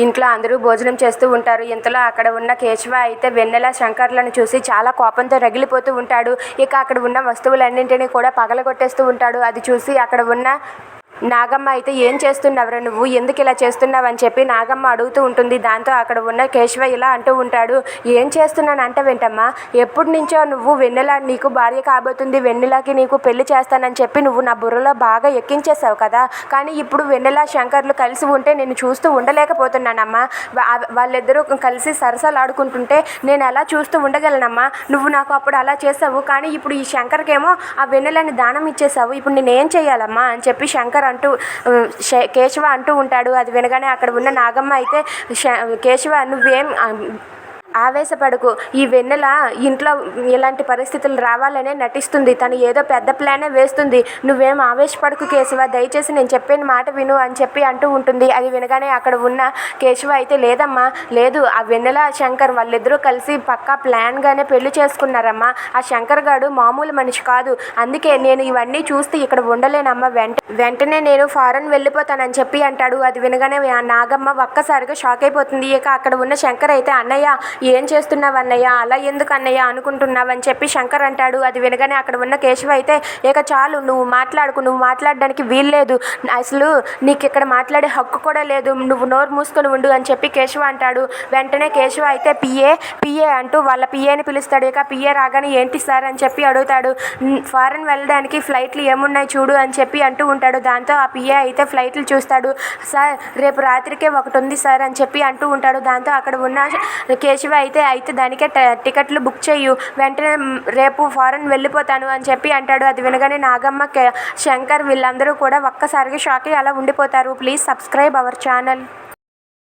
ఇంట్లో అందరూ భోజనం చేస్తూ ఉంటారు. ఇంతలో అక్కడ ఉన్న కేశవ అయితే వెన్నెల శంకర్లను చూసి చాలా కోపంతో రగిలిపోతూ ఉంటాడు. ఇక అక్కడ ఉన్న వస్తువులన్నింటినీ కూడా పగలగొట్టేస్తూ ఉంటాడు. అది చూసి అక్కడ ఉన్న నాగమ్మ అయితే ఏం చేస్తున్నావురా నువ్వు? ఎందుకు ఇలా చేస్తున్నావు అని చెప్పి నాగమ్మ అడుగుతూ ఉంటుంది. దాంతో అక్కడ ఉన్న కేశవ ఇలా అంటూ ఉంటాడు. ఏం చేస్తున్నాను అంటే వెంటమ్మా? ఎప్పటి నుంచో నువ్వు వెన్నెల నీకు భార్య కాబోతుంది. వెన్నెలకి నీకు పెళ్ళి చేస్తానని చెప్పి నువ్వు నా బుర్రలో బాగా ఎక్కించేసావు కదా. కానీ ఇప్పుడు వెన్నెల శంకర్లు కలిసి ఉంటే నేను చూస్తూ ఉండలేకపోతున్నానమ్మా. వాళ్ళిద్దరూ కలిసి సరసాలాడుకుంటుంటే నేను అలా చూస్తూ ఉండగలనమ్మా. నువ్వు నాకు అప్పుడు అలా చేసావు కానీ ఇప్పుడు ఈ శంకర్కేమో ఆ వెన్నెలని దానం ఇచ్చేసావు ఇప్పుడు నేను ఏం చేయాలమ్మా? అని చెప్పి శంకర్ అంటూ కేశవ అంటూ ఉంటాడు. అది వినగానే అక్కడ ఉన్న నాగమ్మ అయితే శ- కేశవ నువ్వేం ఆవేశపడకు. ఈ వెన్నెల ఇంట్లో ఇలాంటి పరిస్థితులు రావాలనే నటిస్తుంది. తను ఏదో పెద్ద ప్లానే వేస్తుంది. నువ్వేం ఆవేశపడకు కేశవ. దయచేసి నేను చెప్పిన మాట విను అని చెప్పి అంటూ ఉంటుంది. అది వినగానే అక్కడ ఉన్న కేశవ అయితే లేదమ్మా లేదు. ఆ వెన్నెల శంకర్ వాళ్ళిద్దరూ కలిసి పక్కా ప్లాన్గానే పెళ్ళి చేసుకున్నారమ్మా. ఆ శంకర్ గాడు మామూలు మనిషి కాదు. అందుకే నేను ఇవన్నీ చూస్తే ఇక్కడ ఉండలేనమ్మా. వెంట వెంటనే నేను ఫారెన్ వెళ్ళిపోతానని చెప్పి అంటాడు. అది వినగానే నాగమ్మ ఒక్కసారిగా షాక్ అయిపోతుంది. ఇక అక్కడ ఉన్న శంకర్ అయితే అన్నయ్య ఏం చేస్తున్నావు అన్నయ్య? అలా ఎందుకు అన్నయ్య అనుకుంటున్నావు అని చెప్పి శంకర్ అంటాడు. అది వినగానే అక్కడ ఉన్న కేశవ అయితే ఇక చాలు నువ్వు మాట్లాడుకు నువ్వు మాట్లాడడానికి వీల్లేదు. అసలు నీకు ఇక్కడ మాట్లాడే హక్కు కూడా లేదు. నువ్వు నోరు మూసుకొని ఉండు అని చెప్పి కేశవ అంటాడు. వెంటనే కేశవ అయితే పిఏ పిఏ అంటూ వాళ్ళ పిఏని పిలుస్తాడు. ఇక పిఏ రాగానే ఏంటి సార్? అని చెప్పి అడుగుతాడు. ఫారెన్ వెళ్ళడానికి ఫ్లైట్లు ఏమున్నాయి చూడు అని చెప్పి అంటూ ఉంటాడు. దాంతో ఆ పిఏ అయితే ఫ్లైట్లు చూస్తాడు. సార్ రేపు రాత్రికే ఒకటి ఉంది సార్ అని చెప్పి అంటూ ఉంటాడు. దాంతో అక్కడ ఉన్న కేశవ అయితే అయితే దానికే ట- టికెట్లు బుక్ చేయు వెంటనే రేపు ఫారెన్ వెళ్ళిపోతాను అని చెప్పి అంటాడు. అది వినగానే నాగమ్మ శంకర్ వీళ్ళందరూ కూడా ఒక్కసారిగా షాక్ అయ్యి అలా ఉండిపోతారు. Please subscribe our channel.